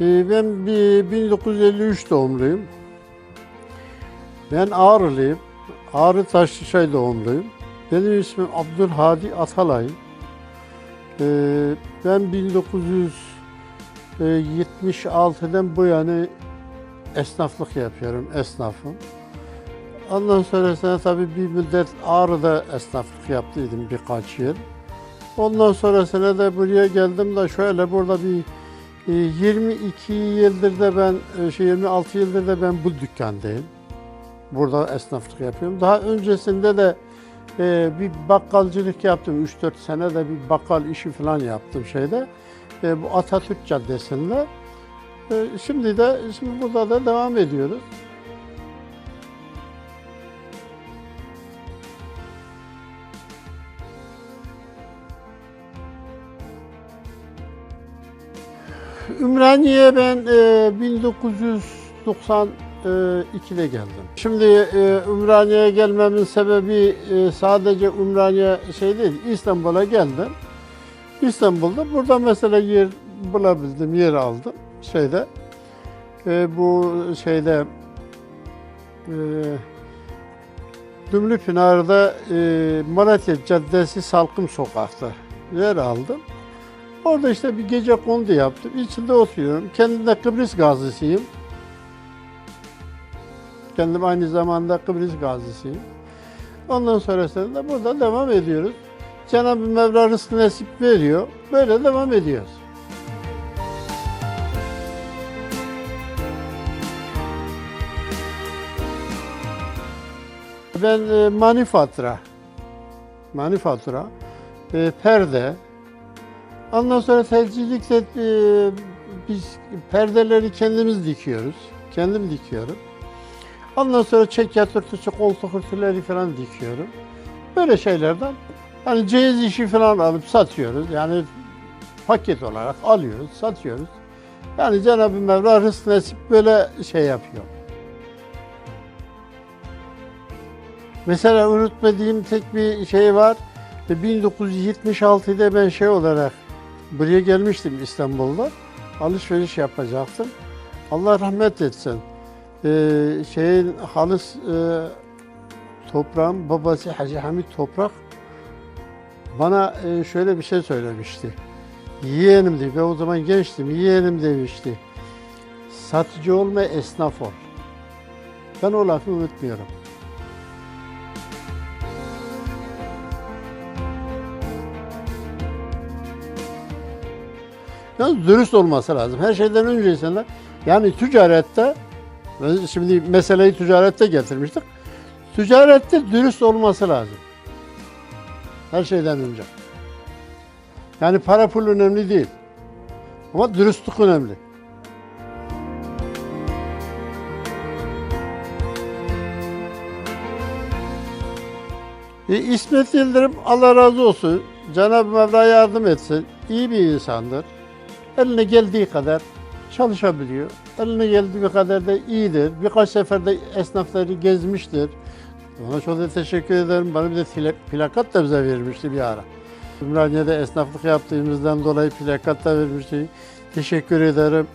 Ee, Ben bir 1953 doğumluyum. Ben Ağrılıyım. Ağrı Taşlıçay doğumluyum. Benim ismim Abdülhadi Atalay. Ee, Ben 1976'dan bu yana esnaflık yapıyorum, esnafım. Ondan sonrasında tabii bir müddet Ağrı'da esnaflık yaptıydım birkaç yıl. Ondan sonrasında da buraya geldim de şöyle burada bir 22 yıldır da ben, e, şey 26 yıldır da ben bu dükkandayım. Burada esnaflık yapıyorum. Daha öncesinde de e, bir bakkalcılık yaptım. 3-4 sene de bir bakkal işi falan yaptım şeyde. E, bu Atatürk Caddesi'nde. E, şimdi de şimdi burada da devam ediyoruz. Ümraniye'ye ben e, 1992'de geldim. Şimdi e, Ümraniye'ye gelmemin sebebi e, sadece Ümraniye şey değil, İstanbul'a geldim. İstanbul'da burada mesela yer bulabildim, yer aldım şeyde. E, bu şeyde e, Dümlüpınar'da e, Malatya Caddesi Salkım Sokak'ta yer aldım. Orada işte bir gece kondu yaptım. İçinde oturuyorum. Kendim de Kıbrıs gazisiyim. Kendim aynı zamanda Kıbrıs gazisiyim. Ondan sonrasında da burada devam ediyoruz. Cenab-ı Mevla rızkı nasip veriyor. Böyle devam ediyoruz. Ben e, manifatura, manifatura, e, perde, Ondan sonra tercihlikle e, biz perdeleri kendimiz dikiyoruz. Kendim dikiyorum. Ondan sonra çek yatırtıcı koltuk örtüleri falan dikiyorum. Böyle şeylerden hani ceyiz işi falan alıp satıyoruz. Yani paket olarak alıyoruz, satıyoruz. Yani Cenab-ı Mevla rızk nasip böyle şey yapıyor. Mesela unutmadığım tek bir şey var. 1976'da ben şey olarak buraya gelmiştim İstanbul'da. Alışveriş yapacaktım. Allah rahmet etsin. Ee, şeyin halis e, toprağın babası Hacı Hamit Toprak bana e, şöyle bir şey söylemişti. Yeğenim diye, ben o zaman gençtim, yeğenim demişti. Satıcı olma, esnaf ol. Ben o lafı unutmuyorum. Yalnız dürüst olması lazım. Her şeyden önce insanlar yani ticarette şimdi meseleyi ticarette getirmiştik. Ticarette dürüst olması lazım. Her şeyden önce. Yani para pul önemli değil. Ama dürüstlük önemli. E, İsmet Yıldırım Allah razı olsun. Cenab-ı Mevla yardım etsin. İyi bir insandır. Eline geldiği kadar çalışabiliyor. Eline geldiği kadar da iyidir. Birkaç sefer de esnafları gezmiştir. Ona çok da teşekkür ederim. Bana bir de plakat da bize vermişti bir ara. Ümraniye'de esnaflık yaptığımızdan dolayı plakat da vermişti. Teşekkür ederim.